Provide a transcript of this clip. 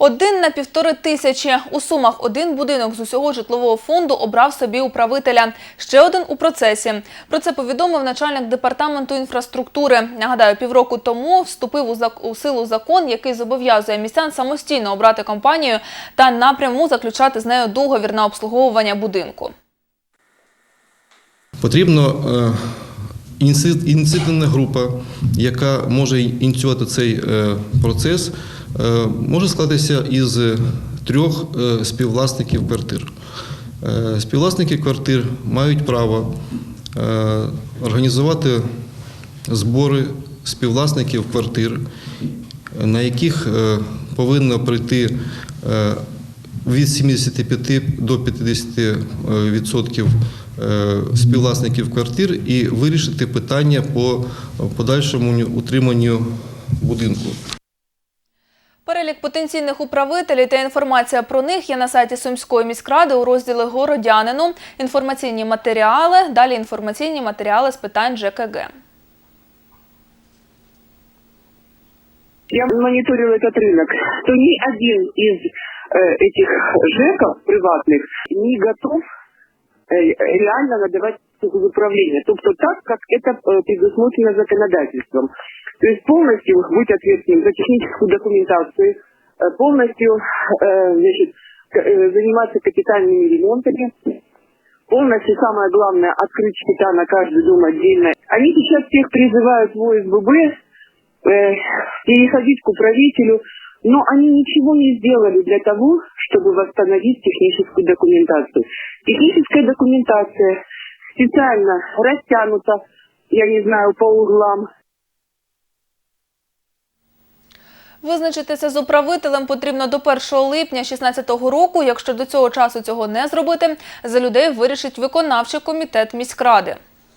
Один на півтори тисячі. У Сумах один будинок з усього житлового фонду обрав собі управителя. Ще один у процесі. Про це повідомив начальник департаменту інфраструктури. Нагадаю, півроку тому вступив у, зак- у силу закон, який зобов'язує містян самостійно обрати компанію та напряму заключати з нею договір на обслуговування будинку. Потрібно е, ініціативна група, яка може ініціювати цей е, процес, може складатися із трьох е, співвласників квартир. Е, Співвласники квартир мають право е, організувати збори співвласників квартир, на яких е, повинно прийти е, від 75 до 50 е, відсотків е, співвласників квартир і вирішити питання по подальшому утриманню будинку. Перелік потенційних управителів та інформація про них є на сайті Сумської міськради у розділі Городянину. Інформаційні матеріали. Далі інформаційні матеріали з питань ЖКГ. я мониторила этот рынок, то ни один из э, этих ЖЭКов приватных не готов э, реально надавать услуги управления. Тобто так, как это э, предусмотрено законодательством. То есть полностью быть ответственным за техническую документацию, э, полностью э, значит, э, заниматься капитальными ремонтами, полностью, самое главное, открыть счета на каждый дом отдельно. Они сейчас всех призывают в ОСББ э, переходить к управителю, но они ничего не сделали для того, чтобы восстановить техническую документацию. Техническая документация специально растянута, я не знаю, по углам, Визначитися з управителем потрібно до 1 липня 2016 року. Якщо до цього часу цього не зробити, за людей вирішить виконавчий комітет міськради.